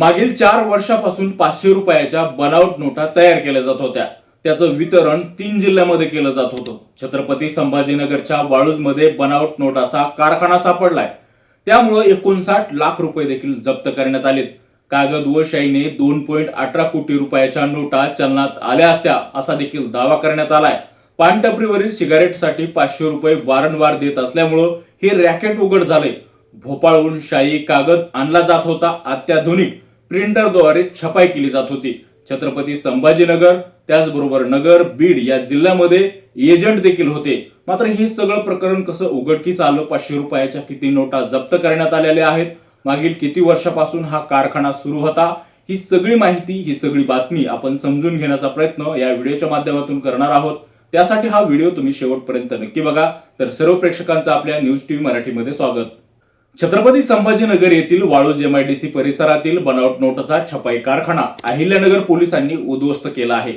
मागील चार वर्षापासून पाचशे रुपयाच्या बनावट नोटा तयार केल्या जात होत्या. त्याचं वितरण तीन जिल्ह्यामध्ये केलं जात होतं. छत्रपती संभाजीनगरच्या वाळूजमध्ये बनावट नोटाचा कारखाना सापडलाय. त्यामुळे एकोणसाठ लाख रुपये देखील जप्त करण्यात आलेत. कागद व शाईने दोन पॉईंट अठरा कोटी रुपयाच्या नोटा चलनात आल्या असत्या असा देखील दावा करण्यात आलाय. पानटपरीवरील सिगारेटसाठी पाचशे रुपये वारंवार देत असल्यामुळं हे रॅकेट उघड झाले भोपाळहून शाई कागद आणला जात होता अत्याधुनिक. प्रिंटरद्वारे छपाई केली जात होती. छत्रपती संभाजीनगर त्याचबरोबर नगर बीड या जिल्ह्यामध्ये एजंट देखील होते. मात्र हे सगळं प्रकरण कसं उघडकीस आलं? पाचशे रुपयाच्या किती नोटा जप्त करण्यात आलेल्या आहेत? मागील किती वर्षापासून हा कारखाना सुरू होता? ही सगळी माहिती ही सगळी बातमी आपण समजून घेण्याचा प्रयत्न या व्हिडिओच्या माध्यमातून करणार आहोत. त्यासाठी हा व्हिडिओ तुम्ही शेवटपर्यंत नक्की बघा. तर सर्व प्रेक्षकांचं आपल्या न्यूज टीव्ही मराठीमध्ये स्वागत. छत्रपती संभाजीनगर येथील वाळूज एमआयडीसी परिसरातील बनावट नोटचा छपाई कारखाना अहिल्यानगर पोलिसांनी उद्ध्वस्त केला आहे.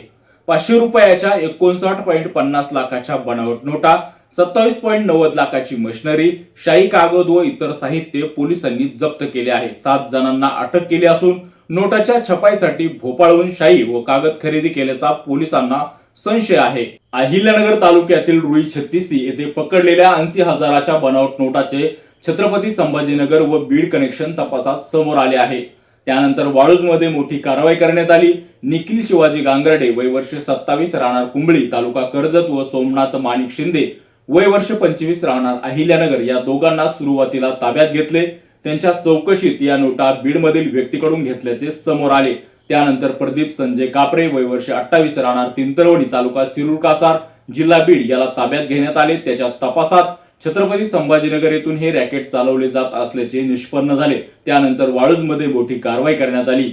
पाचशे रुपयाच्या एकोणसाठ पॉईंट पन्नास लाखाच्या बनावट नोटा सत्तावीस पॉईंट नव्वद लाखाची मशिनरी शाही कागद व इतर साहित्य पोलिसांनी जप्त केले आहे. सात जणांना अटक केली असून नोटाच्या छपाईसाठी भोपाळहून शाही व कागद खरेदी केल्याचा पोलिसांना संशय आहे. अहिल्यानगर तालुक्यातील रुई छत्तीसी येथे पकडलेल्या ऐंशी हजाराच्या बनावट नोटाचे छत्रपती संभाजीनगर व बीड कनेक्शन तपासात समोर आले आहे. त्यानंतर वाळूजमध्ये मोठी कारवाई करण्यात आली. निखिल शिवाजी गांगर्डे वय वर्ष सत्तावीस राहणार कुंबळी तालुका कर्जत व सोमनाथ माणिक शिंदे वय वर्ष पंचवीस राहणार अहिल्यानगर या दोघांना सुरुवातीला ताब्यात घेतले. त्यांच्या चौकशीत या नोटा बीडमधील व्यक्तीकडून घेतल्याचे समोर आले. त्यानंतर प्रदीप संजय कापरे वय वर्ष अठ्ठावीस राहणार तिंतरवणी तालुका सिरूर कासार जिल्हा बीड याला ताब्यात घेण्यात आले. त्याच्या तपासात छत्रपती संभाजीनगर येथून हे रॅकेट चालवले जात असल्याचे निष्पन्न झाले. त्यानंतर वाळूजमध्ये मोठी कारवाई करण्यात आली.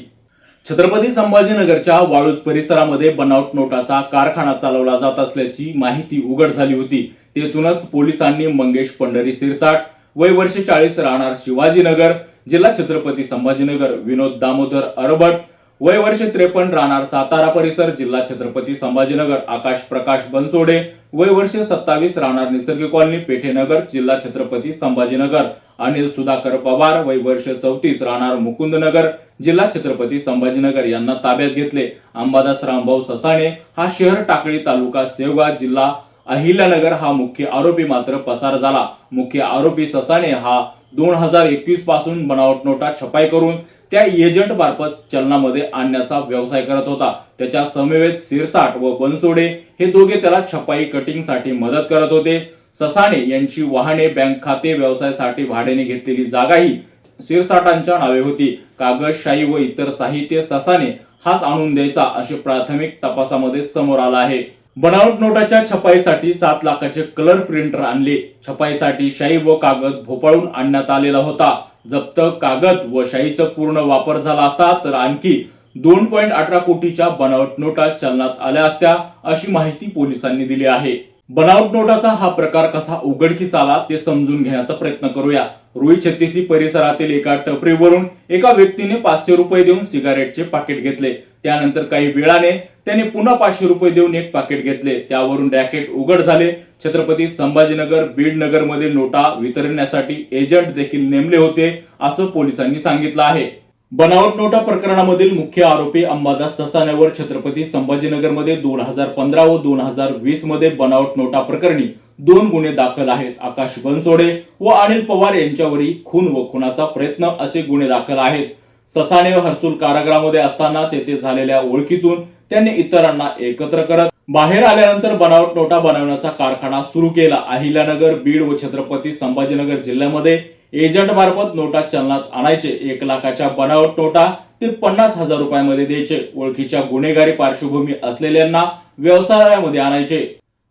छत्रपती संभाजीनगरच्या वाळूज परिसरामध्ये बनावट नोटाचा कारखाना चालवला जात असल्याची माहिती उघड झाली होती. तेथूनच पोलिसांनी मंगेश पंढरी सिरसाट वय वर्ष चाळीस राहणार शिवाजीनगर जिल्हा छत्रपती संभाजीनगर विनोद दामोदर अरबट वय वर्ष त्रेपन्न राहणार सातारा परिसर जिल्हा छत्रपती संभाजीनगर आकाश प्रकाश बनसोडे. वय वर्ष सत्तावीस राहणार निसर्ग कॉलनी पेठेनगर जिल्हा छत्रपती संभाजीनगर. अनिल सुधाकर पवार वय वर्ष चौतीस राहणार मुकुंदनगर जिल्हा छत्रपती संभाजीनगर यांना ताब्यात घेतले. अंबादास रामभाऊ ससाणे हा शहर टाकळी तालुका सेवगा जिल्हा अहिल्यानगर हा मुख्य आरोपी मात्र पसार झाला. मुख्य आरोपी ससाणे हा दोन हजार एकवीसपासून बनावट नोटा छपाई करून त्या एजंट मार्फत चलनामध्ये आणण्याचा व्यवसाय करत होता. त्याच्या समवेत सिरसाट व बनसोडे हे दोघे त्याला छपाई कटिंगसाठी मदत करत होते. ससाणे यांची वाहने बँक खाते व्यवसायासाठी भाड्याने घेतलेली जागाही सिरसाटांच्या नावे होती. कागदशाही व इतर साहित्य ससाने हाच आणून द्यायचा असे प्राथमिक तपासामध्ये समोर आला आहे. बनावट नोटाच्या छपाईसाठी सात लाखाचे कलर प्रिंटर आणले. छपाईसाठी शाई व कागद भोपाळून आणण्यात आलेला होता. जप्त कागद व शाईचा पूर्ण वापर झाला असता तर आणखी दोन पॉईंट अठरा कोटीच्या बनावट नोटा चलनात आल्या असत्या अशी माहिती पोलिसांनी दिली आहे. बनावट नोटाचा हा प्रकार कसा उघडकीस आला ते समजून घेण्याचा प्रयत्न करूया. रोई छत्तीसी परिसरातील एका टपरीवरून एका व्यक्तीने पाचशे रुपये देऊन सिगारेटचे पाकिट घेतले. त्यानंतर काही वेळाने त्याने पुन्हा पाचशे रुपये देऊन एक पाकिट घेतले. त्यावरून रॅकेट उघड झाले. छत्रपती संभाजीनगर बीड नगरमध्ये नोटा वितरण्यासाठी एजंट देखील नेमले होते असं पोलिसांनी सांगितलं आहे. बनावट नोटा प्रकरणामधील मुख्य आरोपी अंबादास ससाण्यावर छत्रपती संभाजीनगरमध्ये दोन हजार पंधरा व दोन हजार वीसमध्ये बनावट नोटा प्रकरणी दोन गुन्हे दाखल आहेत. आकाश बनसोडे व अनिल पवार यांच्यावरही खून व खुनाचा प्रयत्न असे गुन्हे दाखल आहेत. ससाणे व हर्सूल कारागृहामध्ये असताना तेथे झालेल्या ओळखीतून त्यांनी इतरांना एकत्र करत बाहेर आल्यानंतर बनावट नोटा बनवण्याचा कारखाना सुरू केला. अहिल्यानगर बीड व छत्रपती संभाजीनगर जिल्ह्यामध्ये एजंट मार्फत नोटा चलनात आणायचे. एक लाखाच्या बनावट नोटा ते पन्नास हजार रुपयामध्ये द्यायचे. ओळखीच्या गुन्हेगारी पार्श्वभूमी असलेल्यांना व्यवसायामध्ये आणायचे.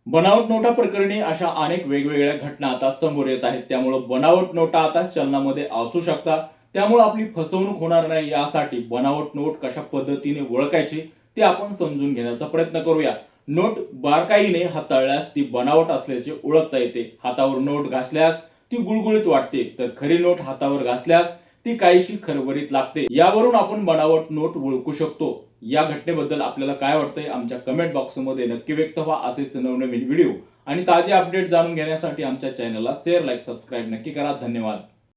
बनावट नोटा प्रकरणी अशा अनेक वेगवेगळ्या घटना आता समोर येत आहेत. त्यामुळे बनावट नोटा आता चलनामध्ये असू शकतात. त्यामुळे आपली फसवणूक होणार नाही यासाठी बनावट नोट कशा पद्धतीने ओळखायची ते आपण समजून घेण्याचा प्रयत्न करूया. नोट बारकाईने हाताळल्यास ती बनावट असल्याचे ओळखता येते. हातावर नोट घासल्यास ती गुळगुळीत वाटते. तर खरी नोट हातावर घासल्यास ती काहीशी खरबरीत लागते. यावरून आपण बनावट नोट ओळखू शकतो. या घटनेबद्दल आपल्याला काय वाटतंय? आमच्या कमेंट बॉक्समध्ये नक्की व्यक्त व्हा असेच नवनवीन व्हिडिओ आणि ताजे अपडेट जाणून घेण्यासाठी आमच्या चॅनलला शेअर लाईक सबस्क्राईब नक्की करा. धन्यवाद.